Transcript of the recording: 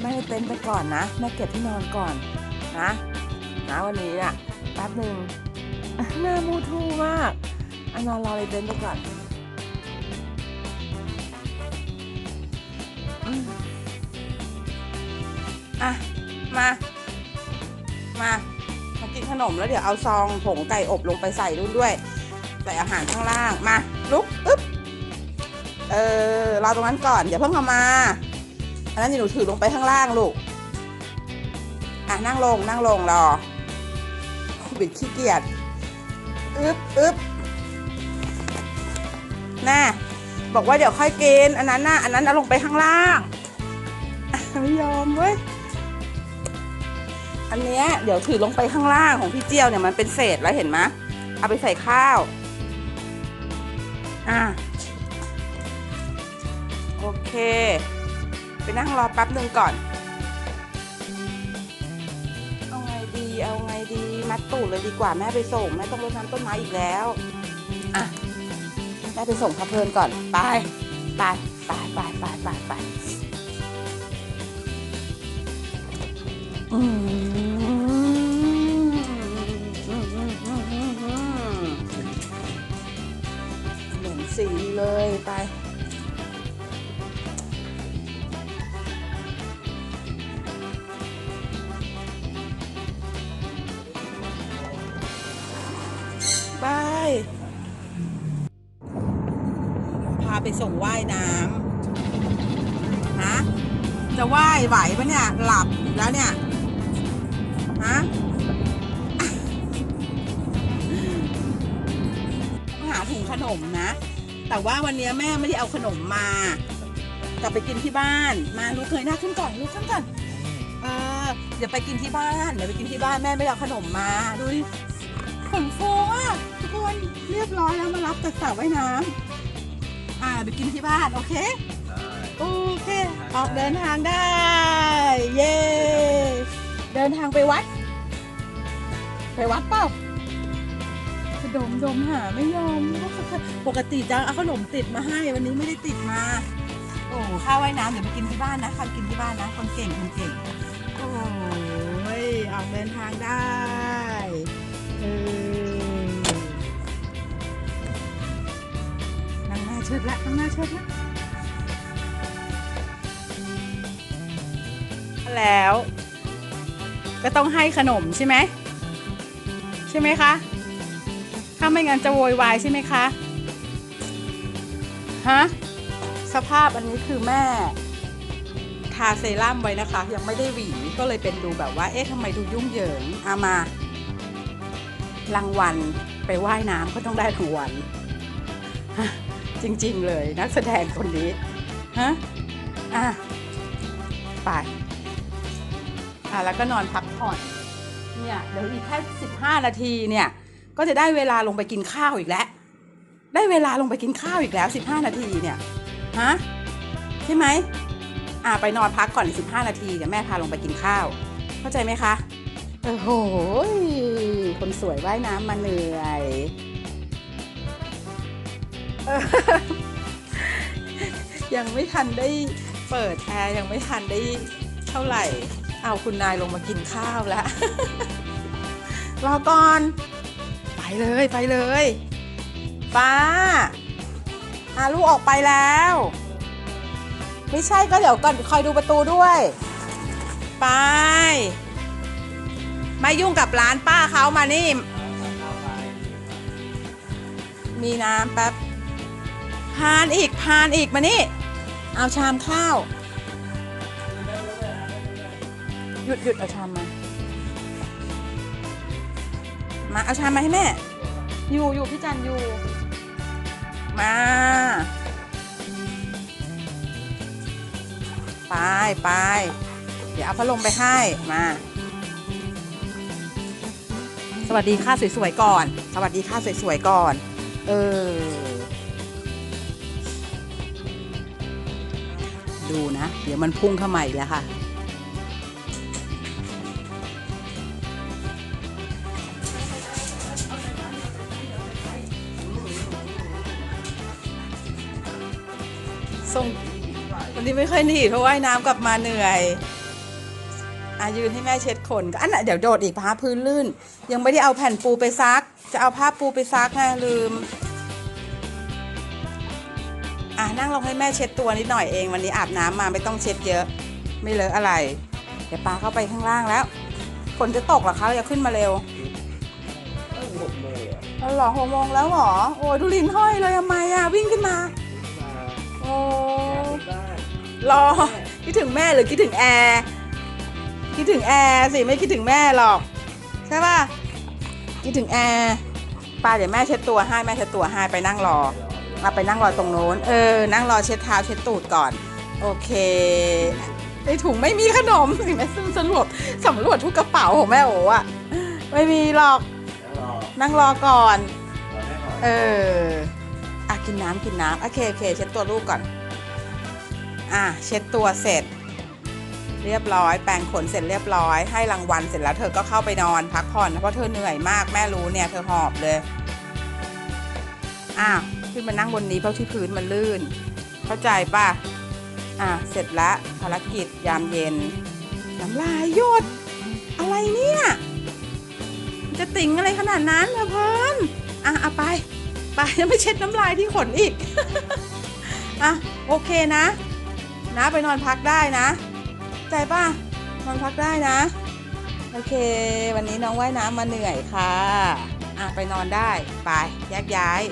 แม่ในเต็นท์ไปก่อนนะแม่เก็บที่นอนก่อนนะนะวันนี้อะแป๊บหนึ่งหน้ามูทูมากอนอนรอในเต็นท์ไปก่อนอะมามามากินขนมแล้วเดี๋ยวเอาซองผงไก่อบลงไปใส่รุ่นด้วย ใส่อาหารข้างล่างมาลุกอึ๊บเออรอตรงนั้นก่อนอย่าเพิ่งเอามา อันนั้นเดี๋ยวหนูถือลงไปข้างล่างลูก อะนั่งลงนั่งลงรอบิดขี้เกียจอึ๊บอึ๊บน่ะบอกว่าเดี๋ยวค่อยกินอันนั้นน่ะอันนั้นเอาลงไปข้างล่างไม่ยอมเว้ย อันเนี้ยเดี๋ยวถือลงไปข้างล่างของพี่เจียวเนี่ยมันเป็นเศษแล้วเห็นไหมเอาไปใส่ข้าว อะ โอเค ไปนั่งรอแป๊บหนึ่งก่อน เอาไงดีเอาไงดีมัดตูดเลยดีกว่าแม่ไปส่งแม่ต้องรดน้ำต้นไม้อีกแล้วอะแม่ไปส่งพระเพลินก่อนไปไปไปไปไปไปไปอืม ไปส่งว่ายน้ำฮะจะว่ายไหวปะเนี่ย หลับแล้วเนี่ยฮะหาถุงขนมนะ แต่ว่าวันนี้แม่ไม่ได้เอาขนมมากลับไปกินที่บ้าน มาลูกเคยหน้าขึ้นก่อนลูกขึ้นก่อนเออเดี๋ยวไปกินที่บ้านเดี๋ยวไปกินที่บ้านแม่ไม่ได้เอาขนมมาดูดิขนฟูอะทุกคนเรียบร้อยแล้วมารับจากสระว่ายน้ำ อ่าไปกินที่บ้าน โอเค โอเค ออกเดินทางได้ เย้เดินทางไปวัด ไปวัดเปล่าจะดมดมหาไม่ยอม ปกติจะเอาขนมติดมาให้ วันนี้ไม่ได้ติดมา โอ้ข้าวว่ายน้ำเดี๋ยวไปกินที่บ้านนะคันกินที่บ้านนะ คนเก่งคนเก่ง โอ้ยออกเดินทางได้ เออ เชิดละนั่งหน้าเชิดละแล้ว ก็ต้องให้ขนมใช่ไหมใช่ไหมคะ ถ้าไม่งั้นจะโวยวายใช่ไหมคะฮะสภาพอันนี้คือแม่ ทาเซรั่มไว้นะคะ ยังไม่ได้หวีก็เลยเป็นดูแบบว่า เอ๊ะทำไมดูยุ่งเหยิงเอามารางวัลไปว่ายน้ำก็ต้องได้รางวัลฮะ จริง ๆ เลยนักแสดงคนนี้ฮะอะไปอะแล้วก็นอนพักผ่อนเนี่ยเดี๋ยวอีกแค่สิบห้านาทีเนี่ยก็จะได้เวลาลงไปกินข้าวอีกแล้ว ได้เวลาลงไปกินข้าวอีกแล้วสิบห้านาทีเนี่ยฮะใช่ไหมอ่าไปนอนพักก่อนสิบห้านาทีเดี๋ยวแม่พาลงไปกินข้าว เข้าใจไหมคะโอ้โหคนสวยว่ายน้ำมาเหนื่อยเออ ยังไม่ทันได้เปิดแอร์ยังไม่ทันได้เท่าไหร่ เอาคุณนายลงมากินข้าวแล้วรอก่อน ไปเลยไปเลยป้าอาลูกออกไปแล้ว ไม่ใช่ก็เดี๋ยวก่อนคอยดูประตูด้วย ไป ไมายุ่งกับร้านป้าเขามานี่ มีน้ำแป๊บ พานอีกพานอีกมานี่ เอาชามข้าว หยุดหยุดเอาชามมา มาเอาชามมาให้แม่ อยู่อยู่พี่จันอยู่ มาไปไปเดี๋ยวเอาพัดลมไปให้มา สวัสดีค่ะสวยๆก่อน สวัสดีค่ะสวยๆก่อน เออ ดูนะ เดี๋ยวมันพุ่งเข้ามาอีกแล้วค่ะ ส่งวันนี้ไม่ค่อยหนีเพราะว่ายน้ำกลับมาเหนื่อยอะยืนให้แม่เช็ดขนก็อันน่ะเดี๋ยวโดดอีกผ้าพื้นลื่น ยังไม่ได้เอาแผ่นปูไปซัก จะเอาผ้าปูไปซักไงลืม นั่งลงให้แม่เช็ดตัวนิดหน่อยเอง วันนี้อาบน้ำมาไม่ต้องเช็ดเยอะ ไม่เลอะอะไร เดี๋ยวปลาเข้าไปข้างล่างแล้วฝนจะตกเหรอคะอย่าขึ้นมาเร็วตั้งหกโมงอะเอาหรอหกโมงแล้วหรอ โอ้ดูลินห้อยเลยทำไมอะวิ่งขึ้นมา โอ้รอ คิดถึงแม่หรือคิดถึงแอร์คิดถึงแอร์สิไม่คิดถึงแม่หรอกใช่ป่ะคิดถึงแอร์ป้าเดี๋ยวแม่เช็ดตัวให้แม่เช็ดตัวให้ไปนั่งรอ มาไปนั่งรอตรงโน้น เออ นั่งรอเช็ดเท้าเช็ดตูดก่อน โอเค ในถุงไม่มีขนมสิแม่ซึ่งสำรวจสำรวจทุกกระเป๋าของแม่โอ๋อะไม่มีหรอก นั่งรอก่อน เอออะกินน้ำกินน้ำโอเคโอเค เช็ดตัวลูกก่อน อะเช็ดตัวเสร็จ เรียบร้อย แปรงขนเสร็จเรียบร้อย ให้รางวัลเสร็จแล้ว เธอก็เข้าไปนอนพักผ่อนเพราะเธอเหนื่อยมากแม่รู้เนี่ยเธอหอบเลยอ้าว ขึ้นมานั่งบนนี้เพราะที่พื้นมันลื่น เข้าใจป่ะ อะ เสร็จละภารกิจยามเย็น น้ำลายหยด อะไรเนี่ย จะติ่งอะไรขนาดนั้นเธอเพลินอะเอาไป ไปยังไม่เช็ดน้ำลายที่ขนอีก อะ โอเคนะ นะไปนอนพักได้นะใจป่ะ นอนพักได้นะ โอเค วันนี้น้องว่ายน้ำมาเหนื่อยค่ะอะ ไปนอนได้ ไปแยกย้าย